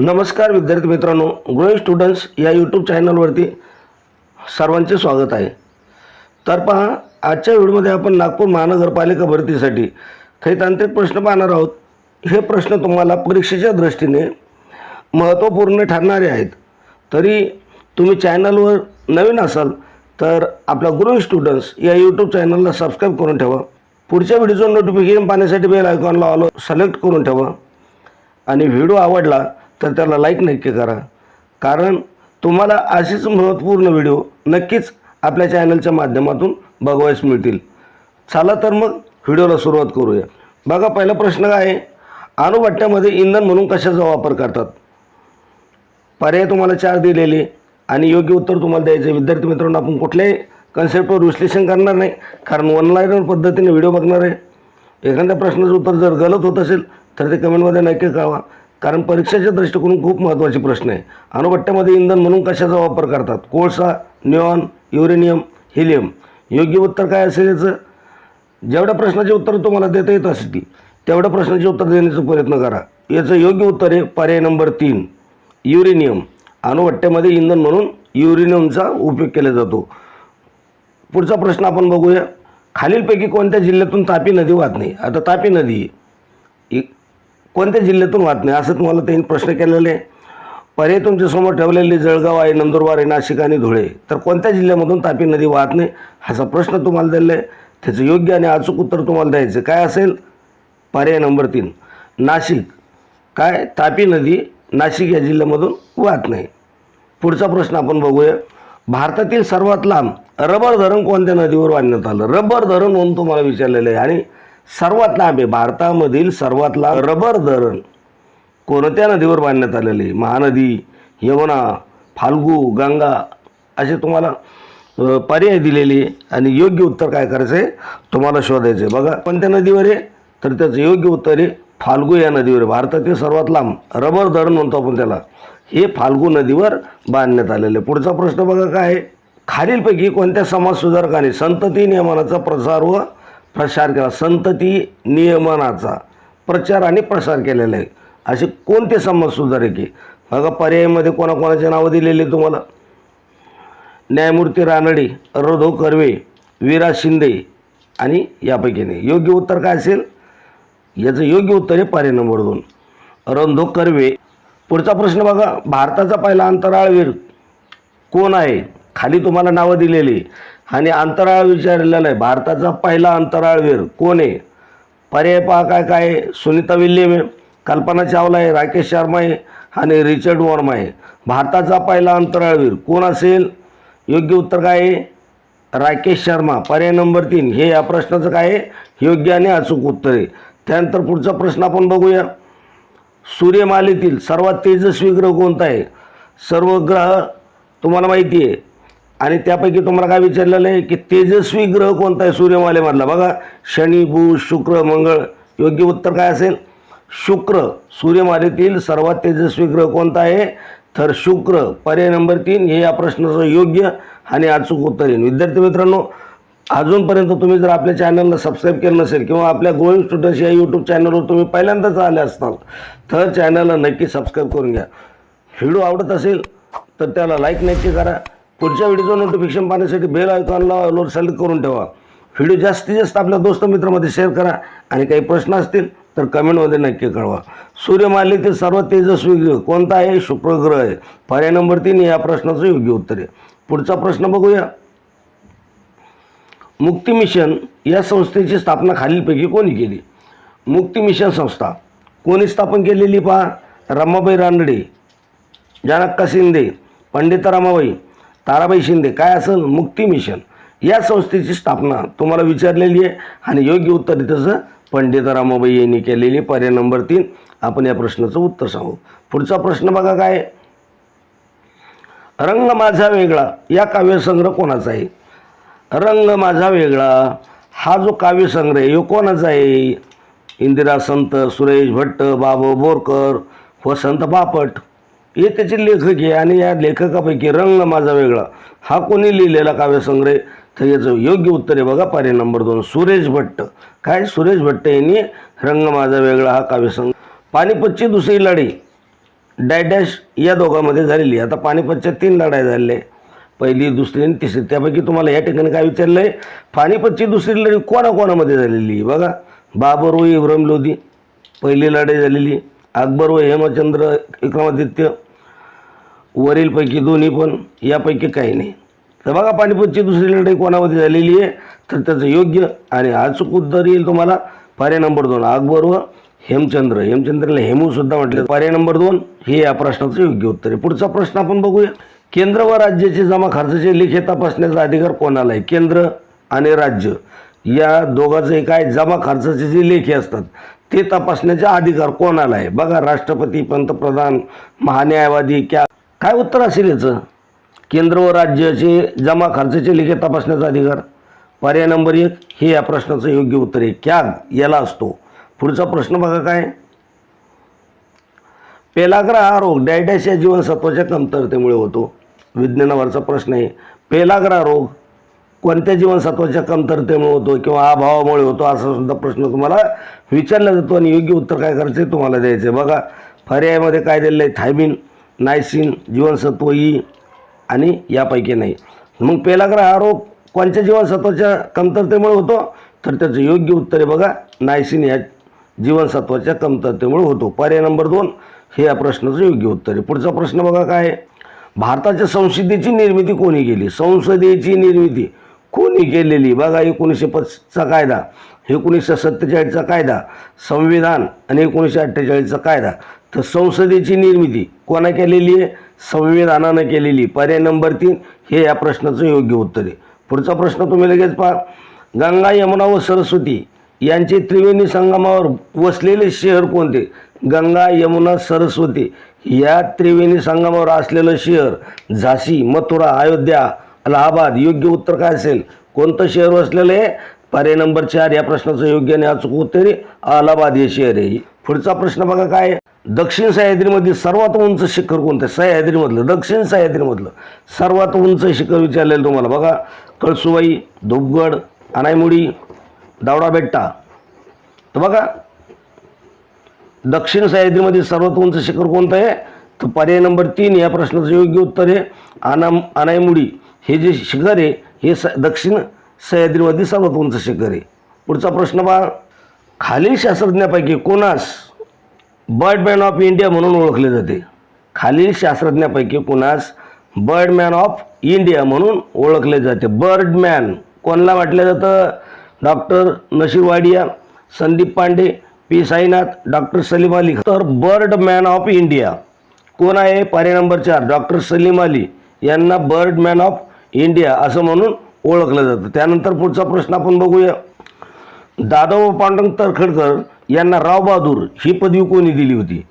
नमस्कार विद्यार्थी मित्रांनो ग्रोईंग स्टुडंट्स या यूट्यूब चॅनलवरती सर्वांचे स्वागत आहे. तर पहा आजच्या व्हिडिओमध्ये आपण नागपूर महानगरपालिका भरतीसाठी काही तांत्रिक प्रश्न पाहणार आहोत. हे प्रश्न तुम्हाला परीक्षेच्या दृष्टीने महत्त्वपूर्ण ठरणारे आहेत. तरी तुम्ही चॅनलवर नवीन असाल तर आपला ग्रोईंग स्टुडंट्स या यूट्यूब चॅनलला सबस्क्राईब करून ठेवा. पुढच्या व्हिडिओचं नोटिफिकेशन पाहण्यासाठी बेल आयकॉनला ऑल सिलेक्ट करून ठेवा. आणि व्हिडिओ आवडला तर त्याला लाईक नक्की करा. कारण तुम्हाला असेच महत्त्वपूर्ण व्हिडिओ नक्कीच आपल्या चॅनलच्या माध्यमातून बघवायस मिळतील. चला तर मग व्हिडिओला सुरुवात करूया. बघा पहिला प्रश्न काय आहे? अणुभट्ट्यामध्ये इंधन म्हणून कशाचा वापर करतात? पर्याय तुम्हाला चार दिलेले आणि योग्य उत्तर तुम्हाला द्यायचं. आहे. विद्यार्थी मित्रांनो आपण कुठल्याही कन्सेप्टवर विश्लेषण करणार नाही कारण ऑनलाईन पद्धतीने व्हिडिओ बघणार आहे. एखाद्या प्रश्नाचं उत्तर जर गलत होत असेल तर ते कमेंटमध्ये नक्की कळवा. कारण परीक्षेच्या दृष्टिकोन खूप महत्त्वाचे प्रश्न आहे. अणुभट्ट्यामध्ये इंधन म्हणून कशाचा वापर करतात? कोळसा निऑन युरेनियम हिलियम. योग्य उत्तर काय असेल याचं? जेवढ्या प्रश्नाचे उत्तर तुम्हाला देता येत असतील तेवढ्या प्रश्नाचे उत्तर देण्याचा प्रयत्न करा. याचं योग्य उत्तर आहे पर्याय नंबर तीन. युरेनियम. अणुभट्ट्यामध्ये इंधन म्हणून युरेनियमचा उपयोग केला जातो. पुढचा प्रश्न आपण बघूया. खालीलपैकी कोणत्या जिल्ह्यातून तापी नदी वाहत नाही? आता तापी नदी इ- कोणत्या जिल्ह्यातून वाहत नाही? असं तुम्हाला त्यांनी प्रश्न केलेले आहे. पर्याय तुमच्यासमोर ठेवलेले जळगाव आहे नंदुरबार आहे नाशिक आणि धुळे. तर कोणत्या जिल्ह्यामधून तापी नदी वाहत नाही? असा प्रश्न तुम्हाला दिला आहे. त्याचं योग्य आणि अचूक उत्तर तुम्हाला द्यायचं काय असेल? पर्याय नंबर तीन. नाशिक. काय? तापी नदी नाशिक या जिल्ह्यामधून वाहत नाही. पुढचा प्रश्न आपण बघूया. भारतातील सर्वात लांब रबर धरण कोणत्या नदीवर बांधण्यात आलं? रबर धरण म्हणून तुम्हाला विचारलेलं आहे. आणि सर्वात लांब आहे. भारतामधील सर्वात लांब रबर धरण. कोणत्या नदीवर बांधण्यात आलेले आहे? महानदी यमुना फाल्गू गंगा असे तुम्हाला पर्याय दिलेले आहे. आणि योग्य उत्तर काय करायचं आहे? तुम्हाला शोधायचं आहे. बघा कोणत्या नदीवर आहे? तर त्याचं योग्य उत्तर आहे फाल्गू या नदीवर आहे. भारतातील सर्वात लांब रबर धरण म्हणतो आपण त्याला. हे फाल्गू नदीवर बांधण्यात आलेलं आहे. पुढचा प्रश्न बघा काय आहे? खालीलपैकी कोणत्या समाजसुधारकाने संतती नियमनाचा प्रसार व प्रसार केला. संतती नियमनाचा प्रचार आणि प्रसार केलेला आहे. असे कोणते समाजसुधारक आहे बघा पर्यायमध्ये कोणाकोणाचे नावं दिलेली तुम्हाला? न्यायमूर्ती रानडे रोधो कर्वे विरा शिंदे आणि यापैकी नाही. योग्य उत्तर काय असेल? याचं योग्य उत्तर आहे पर्याय नंबर दोन. रणधो कर्वे पुढचा प्रश्न बघा. भारताचा पहिला अंतराळवीर कोण आहे? खाली तुम्हाला नावं दिलेली. आणि अंतराळ विचारलेला आहे भारताचा पहिला अंतराळवीर कोण आहे? पर्याय पहा काय काय आहे. सुनीता विल्यम आहे कल्पना चावला आहे राकेश शर्मा आहे आणि रिचर्ड वर्मा आहे. भारताचा पहिला अंतराळवीर कोण असेल? योग्य उत्तर काय आहे? राकेश शर्मा. पर्याय नंबर तीन. हे या प्रश्नाचं काय आहे? योग्य आणि अचूक उत्तर आहे. त्यानंतर पुढचा प्रश्न आपण बघूया. सूर्यमालेतील सर्वात तेजस्वी ग्रह कोणता आहे? सर्व ग्रह तुम्हाला माहिती आहे. आणि त्यापैकी तुम्हाला काय विचारलेलं आहे की तेजस्वी ग्रह कोणता आहे? सूर्यमालेमधला. बघा शनी बुध शुक्र मंगळ योग्य उत्तर काय असेल? शुक्र. सूर्यमालेतील सर्वात तेजस्वी ग्रह कोणता आहे? तर शुक्र. पर्याय नंबर तीन हे या प्रश्नाचं योग्य आणि अचूक उत्तर येईल. विद्यार्थी मित्रांनो अजूनपर्यंत तुम्ही जर आपल्या चॅनलला सबस्क्राईब केलं नसेल किंवा आपल्या गोविंद स्टुडंट्स या यूट्यूब चॅनलवर तुम्ही पहिल्यांदाच आले असताल तर चॅनलला नक्की सबस्क्राईब करून घ्या. व्हिडिओ आवडत असेल तर त्याला लाईक नक्की करा. पुढच्या व्हिडिओचं नोटिफिकेशन पाहण्यासाठी बेल आयकॉनला लोड सिलेक्ट करून ठेवा. व्हिडिओ जास्तीत जास्त आपल्या दोस्त मित्रामध्ये शेअर करा. आणि काही प्रश्न असतील तर कमेंटमध्ये नक्की कळवा. सूर्यमालिकेतील सर्वात तेजस्वी ग्रह कोणता आहे? शुक्र ग्रह आहे. पर्याय नंबर तीन या प्रश्नाचं योग्य उत्तर आहे. पुढचा प्रश्न बघूया. मुक्ती मिशन या संस्थेची स्थापना खालीलपैकी कोणी केली? मुक्ती मिशन संस्था. कोणी स्थापन केलेली पहा. रमाबाई रानडे जानक्का शिंदे पंडिता रमाबाई ताराबाई शिंदे काय असेल? मुक्ती मिशन. या संस्थेची स्थापना तुम्हाला विचारलेली आहे आणि योग्य उत्तर त्याचं पंडित रामाबाई यांनी केलेली. पर्याय नंबर तीन आपण या प्रश्नाचं उत्तर सांगू. पुढचा प्रश्न बघा काय रंग माझा वेगळा या काव्यसंग्रह कोणाचा आहे? रंग माझा वेगळा हा जो काव्यसंग्रह आहे कोणाचा आहे? इंदिरा संत सुरेश भट्ट बाबू बोरकर वसंत बापट. हे त्याचे लेखक आहे आणि या लेखकापैकी रंग माझा वेगळा. हा कोणी लिहिलेला काव्यसंग्रह? तर याचं योग्य उत्तर आहे बघा पर्याय नंबर दोन सुरेश भट्ट. काय? सुरेश भट्ट यांनी रंग माझा वेगळा हा काव्यसंग्रह. पानिपतची दुसरी लढाई. डायडॅश या दोघांमध्ये झालेली आहे. आता पानिपतच्या तीन लढाई झालेल्या आहे पहिली दुसरी आणि तिसरी. त्यापैकी तुम्हाला या ठिकाणी काय विचारलं आहे पानिपतची दुसरी लढाई कोणाकोणामध्ये झालेली बघा बाबर व इब्राहिम लोधी. पहिली लढाई झालेली अकबर व हेमचंद्र विक्रमादित्य वरीलपैकी दोन्ही पण यापैकी काही नाही. तर बघा पानिपतची दुसरी लढाई कोणामध्ये झालेली आहे? तर त्याचं योग्य आणि अचूक उत्तर येईल तुम्हाला. पर्याय नंबर दोन अकबर व हेमचंद्र. हेमचंद्रला हेमूसुद्धा म्हटलं. पर्याय नंबर दोन हे या प्रश्नाचं योग्य उत्तर आहे. पुढचा प्रश्न आपण बघूया. केंद्र व राज्याचे जमा खर्चाचे लेखे तपासण्याचा अधिकार कोणाला आहे? केंद्र आणि राज्य. या दोघांचे काय जमा खर्चाचे जे लेखे असतात ते तपासण्याचा अधिकार कोणाला आहे? बघा राष्ट्रपती पंतप्रधान महान्यायवादी क्या काय उत्तर असेल याचं? केंद्र व राज्याचे जमा खर्चाचे लेखे तपासण्याचा अधिकार. पर्याय नंबर एक हे या प्रश्नाचं योग्य उत्तर आहे. क्या याला असतो? पुढचा प्रश्न बघा काय? पेलाग्रा हा रोग डायडॅश या जीवनसत्वाच्या कमतरतेमुळे होतो. विज्ञानावरचा प्रश्न आहे. पेलाग्रा रोग कोणत्या जीवनसत्वाच्या कमतरतेमुळे होतो किंवा अभावामुळे होतो असा सुद्धा प्रश्न तुम्हाला विचारला जातो आणि योग्य उत्तर काय करायचं आहे तुम्हाला द्यायचं आहे बघा पर्यायामध्ये काय दिलेलं आहे? थायमिन. नायसिन जीवनसत्व ई आणि यापैकी नाही. मग पेलाग्रा हा रोग कोणत्या जीवनसत्वाच्या कमतरतेमुळे होतो? तर त्याचं योग्य उत्तर आहे बघा नायसिन या जीवनसत्वाच्या कमतरतेमुळे होतो. पर्याय नंबर दोन हे या प्रश्नाचं योग्य उत्तर आहे. पुढचा प्रश्न बघा काय आहे? भारताच्या संसदेची निर्मिती कोणी केली? संसदेची निर्मिती कोणी केलेली? बघा एकोणीसशे पचचा कायदा एकोणीसशे सत्तेचाळीसचा कायदा संविधान आणि एकोणीसशे अठ्ठेचाळीसचा कायदा. तर संसदेची निर्मिती कोणा केलेली आहे? संविधानानं केलेली. पर्याय नंबर तीन हे या प्रश्नाचं योग्य उत्तर आहे. पुढचा प्रश्न तुम्ही लगेच पहा. गंगा यमुना व सरस्वती यांचे त्रिवेणी संगमावर वसलेले शहर कोणते? गंगा यमुना सरस्वती या त्रिवेणी संगमावर असलेलं शहर झाशी मथुरा अयोध्या अलाहाबाद योग्य उत्तर काय असेल? कोणतं शहर वसलेलं आहे? पर्याय नंबर चार या प्रश्नाचं योग्य आणि अचूक उत्तर आहे. अलाहाबाद हे शहर आहे. पुढचा प्रश्न बघा काय? दक्षिण सह्याद्रीमध्ये सर्वात उंच शिखर कोणतं आहे? सह्याद्रीमधलं. दक्षिण सह्याद्रीमधलं. सर्वात उंच शिखर विचारलेलं तुम्हाला. बघा कळसुबाई धुपगड अनायमुडी दावडा बेट्टा तर बघा दक्षिण सह्याद्रीमध्ये सर्वात उंच शिखर कोणतं आहे? तर पर्याय नंबर तीन या प्रश्नाचं योग्य उत्तर आहे. अना अनायमुडी हे जे शिखर आहे हे स दक्षिण सह्याद्रीमध्ये सर्वात उंच शिखर आहे. पुढचा प्रश्न पहा. खालील शास्त्रज्ञापैकी कोणास बर्डमॅन ऑफ इंडिया म्हणून ओळखले जाते? खालील शास्त्रज्ञापैकी कोणास बर्डमॅन ऑफ इंडिया म्हणून ओळखले जाते? बर्डमॅन. कोणाला म्हटलं जातं? Doctor Nashir Wadia Sandeep Pande P Sainath doctor Salim Ali. तर बर्डमॅन ऑफ इंडिया. कोण आहे? पर्याय नंबर चार डॉक्टर सलीम अली यांना बर्डमॅन ऑफ इंडिया असं म्हणून ओळखलं जातं. त्यानंतर पुढचा प्रश्न आपण बघूया. दादोबा पांडुरंग तरखडकर यांना रावबहादूर ही पदवी कोणी दिली होती?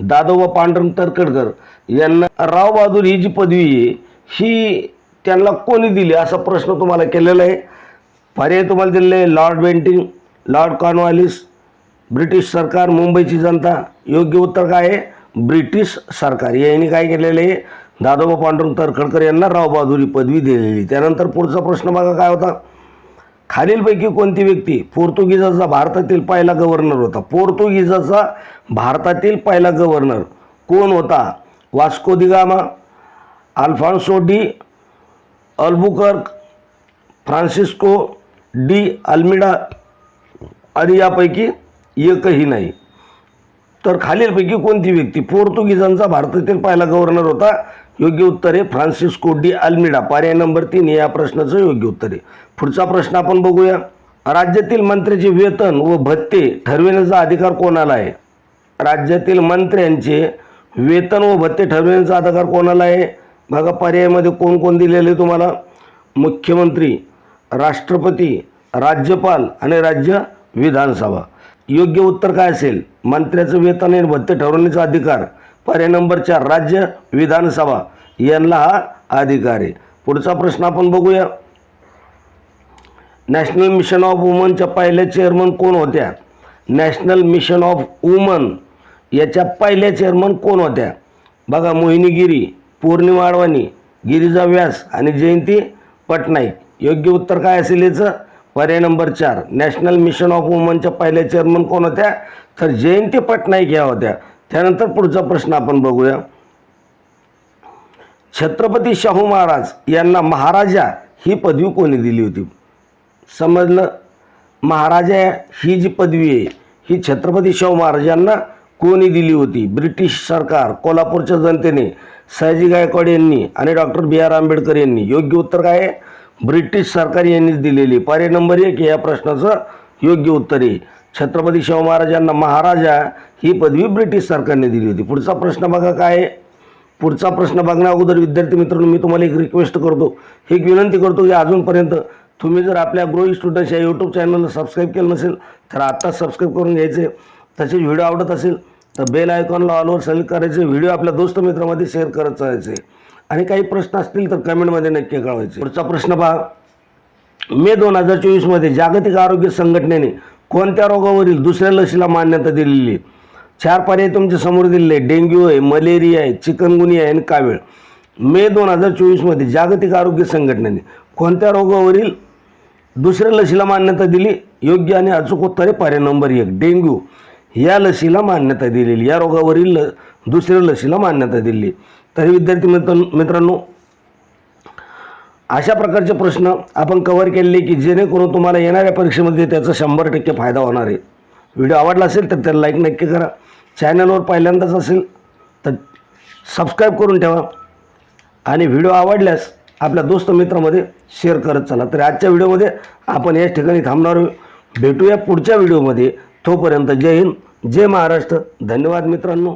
दादोबा पांडुरंग तरखडकर यांना राव बहादूर ही जी पदवी आहे ही त्यांना कोणी दिली? असा प्रश्न तुम्हाला केलेला आहे. पर्याय तुम्हाला दिलेले आहे. Lord Bentinck Lord Cornwallis British सरकार मुंबईची जनता योग्य उत्तर काय आहे? ब्रिटिश सरकार. यांनी काय केलेलं आहे? दादोबा पांडुरंग तरखडकर यांना राव ही पदवी दिलेली. त्यानंतर पुढचा प्रश्न बघा काय होता? खालीलपैकी कोणती व्यक्ती? पोर्तुगीजाचा भारतातील पहिला गव्हर्नर होता. पोर्तुगीजाचा भारतातील पहिला गव्हर्नर कोण होता? Vasco da Gama Alfonso de Albuquerque Francisco de Almeida आणि यापैकी एकही नाही. तर खालीलपैकी कोणती व्यक्ती? पोर्तुगीजांचा भारतातील पहिला गव्हर्नर होता योग्य उत्तर आहे. फ्रान्सिस्को डी अल्मिडा पर्याय नंबर तीन या प्रश्नाचं योग्य उत्तर आहे. पुढचा प्रश्न आपण बघूया. राज्यातील मंत्र्याचे वेतन व भत्ते ठरविण्याचा अधिकार कोणाला आहे? राज्यातील मंत्र्यांचे वेतन व भत्ते ठरविण्याचा अधिकार कोणाला आहे? बघा पर्यायामध्ये कोण कोण दिलेले आहे तुम्हाला? मुख्यमंत्री राष्ट्रपती राज्यपाल आणि राज्य विधानसभा. योग्य उत्तर काय असेल? मंत्र्याचं वेतन आणि भत्ते ठरवण्याचा अधिकार पर्याय नंबर चार राज्य विधानसभा. यांना हा अधिकार आहे. पुढचा प्रश्न आपण बघूया. नॅशनल मिशन ऑफ वुमनच्या पहिल्या चेअरमन कोण होत्या? नॅशनल मिशन ऑफ वुमन याच्या पहिल्या चेअरमन कोण होत्या? बघा मोहिनी गिरी पौर्णिमा अडवाणी गिरिजा व्यास आणि जयंती पटनाईक. योग्य उत्तर काय असेल याचं? पर्याय नंबर चार नॅशनल मिशन ऑफ वुमनच्या पहिल्या चेअरमन कोण होत्या? तर जयंती पटनाईक ह्या होत्या. त्यानंतर पुढचा प्रश्न आपण बघूया. छत्रपती शाहू महाराज यांना महाराजा ही पदवी कोणी दिली होती? समजलं? महाराजा ही जी पदवी आहे ही छत्रपती शाहू महाराजांना कोणी दिली होती? ब्रिटिश सरकार कोल्हापूरच्या जनतेने सयाजी गायकवाड यांनी आणि डॉक्टर बी आर आंबेडकर यांनी. योग्य उत्तर काय आहे? ब्रिटिश सरकार यांनीच दिलेली. पर्याय नंबर एक या प्रश्नाचं योग्य उत्तर आहे. छत्रपती शाहू महाराजांना महाराजा ही पदवी ब्रिटिश सरकारने दिली होती. पुढचा प्रश्न बघा काय आहे. पुढचा प्रश्न बघण्या अगोदर विद्यार्थी मित्रांनो मी तुम्हाला एक रिक्वेस्ट करतो. एक विनंती करतो की अजूनपर्यंत तुम्ही जर आपल्या ग्रोई स्टुडंट्स या यूट्यूब चॅनलला सबस्क्राईब केलं नसेल तर आत्ताच सबस्क्राईब करून घ्यायचे. तसेच व्हिडिओ आवडत असेल तर बेल आयकॉनला ऑलवर सिलेक्ट करायचे. व्हिडिओ आपल्या दोस्त मित्रामध्ये शेअर करत चालायचे. आणि काही प्रश्न असतील तर कमेंटमध्ये नक्की कळवायचे. पुढचा प्रश्न पहा. मे दोन हजार चोवीसमध्ये जागतिक आरोग्य संघटनेने कोणत्या रोगावरील? दुसऱ्या लसीला मान्यता दिलेली. आहे चार पर्याय तुमच्यासमोर दिलेले. डेंग्यू आहे मलेरिया आहे चिकनगुनिया आहे आणि कावीळ. मे दोन हजार चोवीसमध्ये जागतिक आरोग्य संघटनेने कोणत्या रोगावरील दुसऱ्या लसीला मान्यता दिली? योग्य आणि अचूक उत्तर पर्याय नंबर एक डेंग्यू. या लसीला मान्यता दिलेली. या रोगावरील ल दुसऱ्या लसीला मान्यता दिली. तरी विद्यार्थी मित्र मित्रांनो अशा प्रकारचे प्रश्न आपण कव्हर केलेले की जेणेकरून तुम्हाला येणाऱ्या परीक्षेमध्ये त्याचा शंभर टक्के फायदा होणार आहे. व्हिडिओ आवडला असेल तर त्याला लाईक नक्की करा. चॅनलवर पहिल्यांदाच असेल तर सबस्क्राईब करून ठेवा. आणि व्हिडिओ आवडल्यास आपल्या दोस्त मित्रामध्ये शेअर करत चला. तर आजच्या व्हिडिओमध्ये आपण याच ठिकाणी थांबणार भेटूया पुढच्या व्हिडिओमध्ये तोपर्यंत जय हिंद जय महाराष्ट्र. धन्यवाद मित्रांनो.